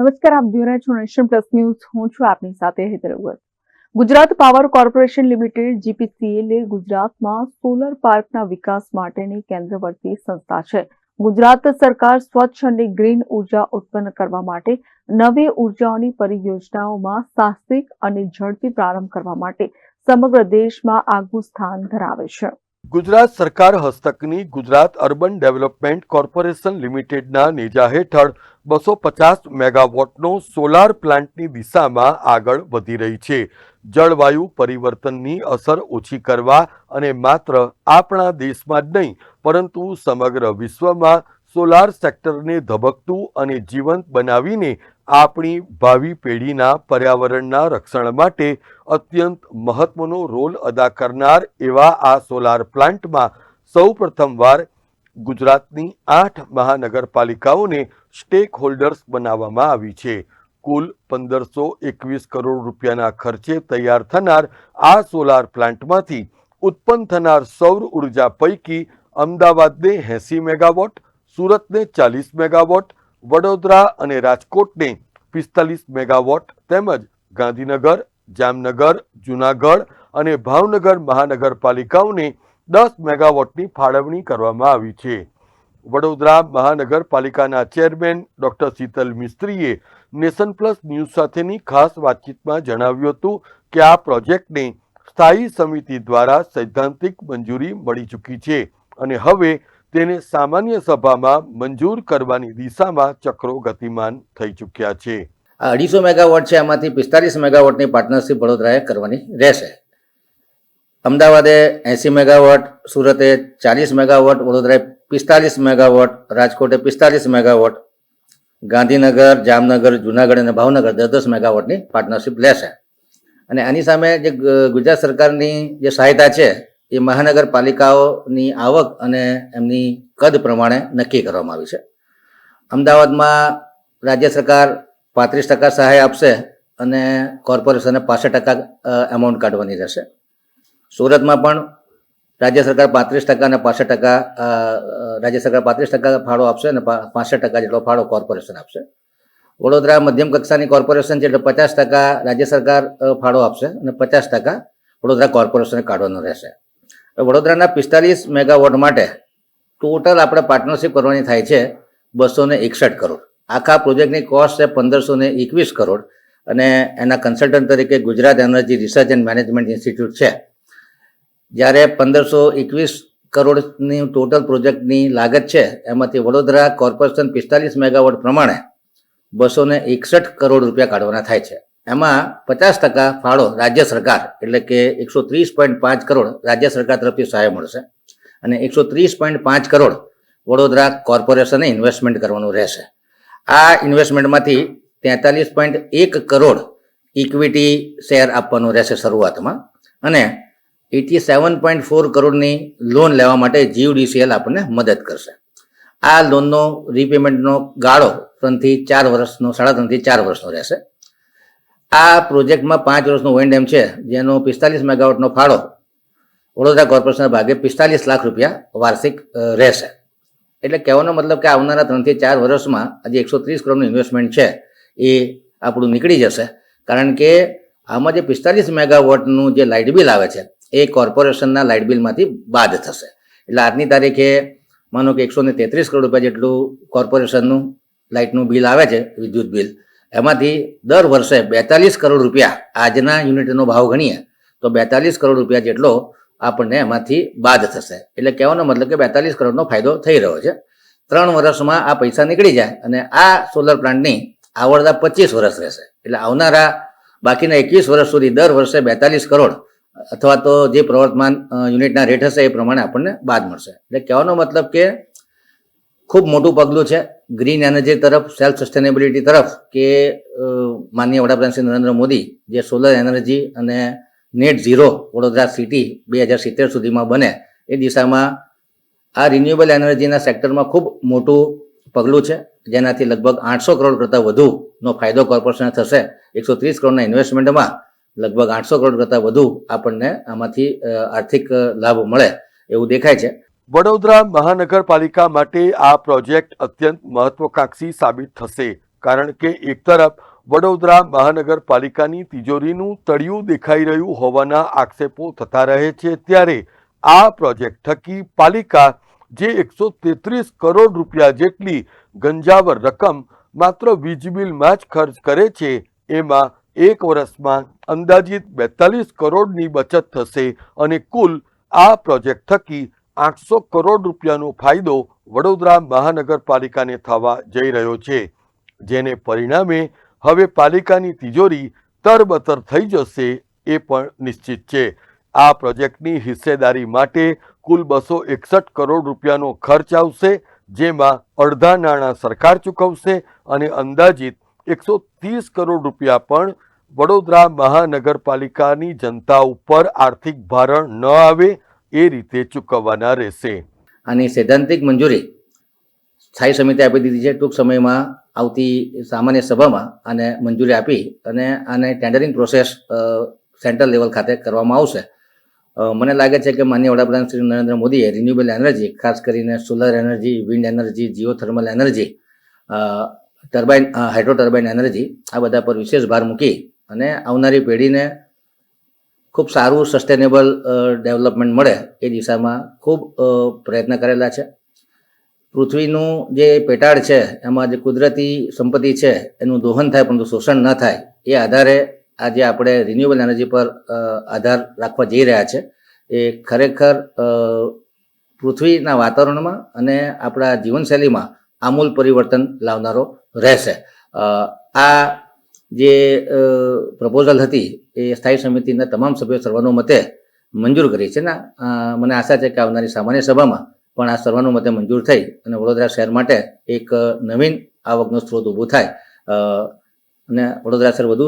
નમસ્કાર, આપ જોઈ રહ્યા છો નેશન પ્લસ ન્યૂઝ. હું છું આપની સાથે હેતર Gujarat power corporation limited GPCL ગુજરાતમાં સોલર પાર્કના વિકાસ માટેની કેન્દ્રવર્તી સંસ્થા છે. ગુજરાત સરકાર સ્વચ્છ અને ગ્રીન ઊર્જા ઉત્પન્ન કરવા માટે નવી ઉર્જાઓની પરિયોજનાઓમાં સાહસિક અને ઝડપી પ્રારંભ કરવા માટે સમગ્ર દેશમાં આગવું સ્થાન ધરાવે છે. ગુજરાત સરકાર હસ્તકની ગુજરાત અર્બન ડેવલપમેન્ટ કોર્પોરેશન લિમિટેડના નેજા હેઠળ બસો પચાસ મેગાવોટનો સોલાર પ્લાન્ટની દિશામાં આગળ વધી રહી છે. જળવાયુ પરિવર્તનની અસર ઓછી કરવા અને માત્ર આપણા દેશમાં જ નહીં, પરંતુ સમગ્ર વિશ્વમાં સોલાર સેક્ટરને ધબકતું અને જીવંત બનાવીને આપણી ભાવિ પેઢીના પર્યાવરણના રક્ષણ માટે અત્યંત મહત્વનો રોલ અદા કરનાર એવા આ સોલાર પ્લાન્ટમાં સૌ પ્રથમવાર ગુજરાતની આઠ મહાનગરપાલિકાઓને સ્ટેક હોલ્ડર્સ બનાવવામાં આવી છે. કુલ પંદરસો એકવીસ કરોડ રૂપિયાના ખર્ચે તૈયાર થનાર આ સોલાર પ્લાન્ટમાંથી ઉત્પન્ન થનાર સૌર ઊર્જા પૈકી અમદાવાદને એંસી મેગાવોટ સુરતને ચાલીસ મેગાવોટ, વડોદરા અને રાજકોટને પિસ્તાલીસ મેગાવોટ તેમજ ગાંધીનગર, જામનગર, જુનાગઢ અને ભાવનગર મહાનગરપાલિકાઓને દસ મેગાવોટની ફાળવણી કરવામાં આવી છે. વડોદરા મહાનગરપાલિકાના ચેરમેન ડોક્ટર શીતલ મિસ્ત્રીએ નેશન પ્લસ ન્યૂઝ સાથેની ખાસ વાતચીતમાં જણાવ્યું હતું કે આ પ્રોજેક્ટને સ્થાયી સમિતિ દ્વારા સૈદ્ધાંતિક મંજૂરી મળી ચૂકી છે અને હવે તેને સામાન્ય સભામાં મંજૂર કરવાની દિશામાં ચક્રો ગતિમાન થઈ ચૂક્યા છે. આ અઢીસો મેગાવોટ છે, આમાંથી પિસ્તાલીસ મેગાવોટની પાર્ટનરશિપ વડોદરાએ કરવાની રહેશે. અમદાવાદે એંસી મેગાવોટ, સુરતે ચાલીસ મેગાવોટ, વડોદરાએ પિસ્તાલીસ મેગાવોટ, રાજકોટે પિસ્તાલીસ મેગાવોટ, ગાંધીનગર, જામનગર, જુનાગઢ અને ભાવનગર દસ દસ મેગાવોટની પાર્ટનરશિપ લેશે. અને આની સામે જે ગુજરાત સરકારની જે સહાયતા છે એ મહાનગરપાલિકાઓની આવક અને એમની કદ પ્રમાણે નક્કી કરવામાં આવી છે. અમદાવાદમાં રાજ્ય સરકાર પાંત્રીસ ટકા સહાય આપશે અને કોર્પોરેશને પાસઠ ટકા એમાઉન્ટ કાઢવાની રહેશે. સુરતમાં પણ રાજ્ય સરકાર પાંત્રીસ ટકા અને પાસઠ ટકા રાજ્ય સરકાર પાંત્રીસ ટકા ફાળો આપશે અને પાસઠ ટકા જેટલો ફાળો કોર્પોરેશન આપશે. વડોદરા મધ્યમ કક્ષાની કોર્પોરેશન છે એટલે પચાસ ટકા રાજ્ય સરકાર ફાળો આપશે અને પચાસ ટકા વડોદરા કોર્પોરેશને કાઢવાનો રહેશે. વડોદરાના પિસ્તાલીસ મેગાવોટ માટે ટોટલ આપણે પાર્ટનરશિપ કરવાની થાય છે બસો ને એકસઠ કરોડ. આખા પ્રોજેક્ટની કોસ્ટ છે પંદરસો ને એકવીસ કરોડ અને એના કન્સલ્ટન્ટ તરીકે Gujarat energy research and management institute છે. જ્યારે પંદરસો એકવીસ કરોડની ટોટલ પ્રોજેક્ટની લાગત છે, એમાંથી વડોદરા કોર્પોરેશન પિસ્તાલીસ મેગાવોટ પ્રમાણે બસો એકસઠ કરોડ રૂપિયા કાઢવાના થાય છે. એમાં પચાસ ટકા ફાળો રાજ્ય સરકાર, એટલે કે એકસો ત્રીસ પોઈન્ટ પાંચ કરોડ રાજ્ય સરકાર તરફથી સહાય મળશે. અને એકસો ત્રીસ પોઈન્ટ પાંચ કરોડ વડોદરા કોર્પોરેશને ઇન્વેસ્ટમેન્ટ કરવાનું રહેશે. આ ઇન્વેસ્ટમેન્ટમાંથી તેતાલીસ પોઈન્ટ એક કરોડ ઇક્વિટી શેર આપવાનું રહેશે શરૂઆતમાં. અને એટી સેવન પોઈન્ટ ફોર કરોડની લોન લેવા માટે જીયુડીસીએલ આપણને મદદ કરશે. આ લોનનો રીપેમેન્ટનો ગાળો ત્રણથી ચાર વર્ષનો, સાડા ત્રણથી ચાર વર્ષનો રહેશે. આ પ્રોજેક્ટમાં પાંચ વર્ષનો ઓએનડેમ છે, જેનો પિસ્તાલીસ મેગાવોટનો ફાળો વડોદરા કોર્પોરેશનના ભાગે પિસ્તાલીસ લાખ રૂપિયા વાર્ષિક રહેશે. એટલે કહેવાનો મતલબ કે આવનારા ત્રણથી ચાર વર્ષમાં આજે એકસો ત્રીસ કરોડનું ઇન્વેસ્ટમેન્ટ છે, એ આપણું નીકળી જશે. કારણ કે આમાં જે પિસ્તાલીસ મેગાવોટનું જે લાઇટ બિલ આવે છે, એ કોર્પોરેશનના લાઇટ બિલમાંથી બાદ થશે. એટલે આજની તારીખે માનો કે એકસો ને તેત્રીસ કરોડ રૂપિયા જેટલું કોર્પોરેશનનું લાઇટનું બિલ આવે છે, વિદ્યુત બિલ એમાંથી દર વર્ષે બેતાલીસ કરોડ રૂપિયા આજના યુનિટનો ભાવ ગણીએ, તો બેતાલીસ કરોડ રૂપિયા જેટલો આપણને એમાંથી બાદ થશે. એટલે કહેવાનો મતલબ કે બેતાલીસ કરોડનો ફાયદો થઈ રહ્યો છે. ત્રણ વર્ષમાં આ પૈસા નીકળી જાય અને આ સોલર પ્લાન્ટની આવડતા પચીસ વર્ષ રહેશે. એટલે આવનારા બાકીના એકવીસ વર્ષ સુધી દર વર્ષે બેતાલીસ કરોડ અથવા તો જે પ્રવર્તમાન યુનિટના રેટ હશે એ પ્રમાણે આપણને બાદ મળશે. એટલે કહેવાનો મતલબ કે ખૂબ મોટું પગલું છે. ગ્રીન એનર્જી તરફ સેલ્ફ સસ્ટેનેબિલિટી તરફ કે માનનીય વડાપ્રધાન શ્રી નરેન્દ્ર મોદી, જે સોલર એનર્જી અને નેટ ઝીરો વડોદરા સિટી બે હજાર સિત્તેર સુધીમાં બને, એ દિશામાં આ રિન્યુએબલ એનર્જીના સેક્ટરમાં ખૂબ મોટું પગલું છે. જેનાથી લગભગ આઠસો કરોડ કરતાં વધુનો ફાયદો કોર્પોરેશનને થશે. એકસો ત્રીસ કરોડના ઇન્વેસ્ટમેન્ટમાં લગભગ આઠસો કરોડ કરતાં વધુ આપણને આમાંથી આર્થિક લાભ મળે એવું દેખાય છે. વડોદરા મહાનગરપાલિકા માટે આ પ્રોજેક્ટ અત્યંત મહત્વકાંક્ષી સાબિત થશે, કારણ કે એક તરફ વડોદરા મહાનગરપાલિકાની તિજોરીનું તળિયું દેખાઈ રહ્યું હોવાના આક્ષેપો થતા રહે છે, ત્યારે આ પ્રોજેક્ટ થકી પાલિકા જે એકસો તેત્રીસ કરોડ રૂપિયા જેટલી ગંજાવર રકમ માત્ર વીજ બિલમાં જ ખર્ચ કરે છે, એમાં એક વર્ષમાં અંદાજિત બેતાલીસ કરોડની બચત થશે અને કુલ આ પ્રોજેક્ટ થકી આઠસો કરોડ રૂપિયાનો ફાયદો વડોદરા મહાનગરપાલિકાને થવા જઈ રહ્યો છે. જેને પરિણામે હવે પાલિકાની તિજોરી તરબતર થઈ જશે એ પણ નિશ્ચિત છે. આ પ્રોજેક્ટની હિસ્સેદારી માટે કુલ બસો એકસઠ કરોડ રૂપિયાનો ખર્ચ આવશે, જેમાં અડધા નાણાં સરકાર ચૂકવશે અને અંદાજિત એકસો ત્રીસ કરોડ રૂપિયા પણ વડોદરા મહાનગરપાલિકાની જનતા ઉપર આર્થિક ભારણ ન આવે એ રીતે ચૂકવવાના રહેશે. આની સૈદ્ધાંતિક મંજૂરી સ્થાયી સમિતિ આપી દીધી છે. ટૂંક સમયમાં આવતી સામાન્ય સભામાં આને મંજૂરી આપી અને આને ટેન્ડરિંગ પ્રોસેસ સેન્ટ્રલ લેવલ ખાતે કરવામાં આવશે. મને લાગે છે કે માન્ય વડાપ્રધાન શ્રી નરેન્દ્ર મોદીએ રિન્યુએબલ એનર્જી ખાસ કરીને solar energy wind energy geo thermal energy turbine hydro turbine energy આ બધા પર વિશેષ ભાર મૂકી અને આવનારી પેઢીને ખૂબ સારું સસ્ટેનેબલ ડેવલપમેન્ટ મળે એ દિશામાં ખૂબ પ્રયત્ન કરેલા છે. પૃથ્વીનું જે પેટાળ છે, એમાં જે કુદરતી સંપત્તિ છે, એનું દોહન થાય પરંતુ શોષણ ન થાય, એ આધારે આજે આપણે રિન્યુએબલ એનર્જી પર આધાર રાખવા જઈ રહ્યા છે. એ ખરેખર પૃથ્વીના વાતાવરણમાં અને આપણા જીવનશૈલીમાં આમૂલ પરિવર્તન લાવનારો રહેશે. આ જે પ્રપોઝલ હતી એ સ્થાયી સમિતિના તમામ સભ્યો સર્વાનુમતે મંજૂર કરી છે. ને મને આશા છે કે આવનારી સામાન્ય સભામાં પણ આ સર્વાનુમતે મંજૂર થઈ અને વડોદરા શહેર માટે એક નવીન આવકનો સ્ત્રોત ઊભો થાય. અને વડોદરા શહેર વધુ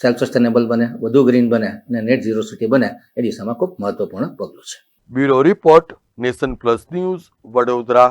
સેલ્ફ સસ્ટેનેબલ બને, વધુ ગ્રીન બને અને નેટ ઝીરો સિટી બને એ દિશામાં ખૂબ મહત્વપૂર્ણ પગલું છે. Bureau report nation plus news Vadodara.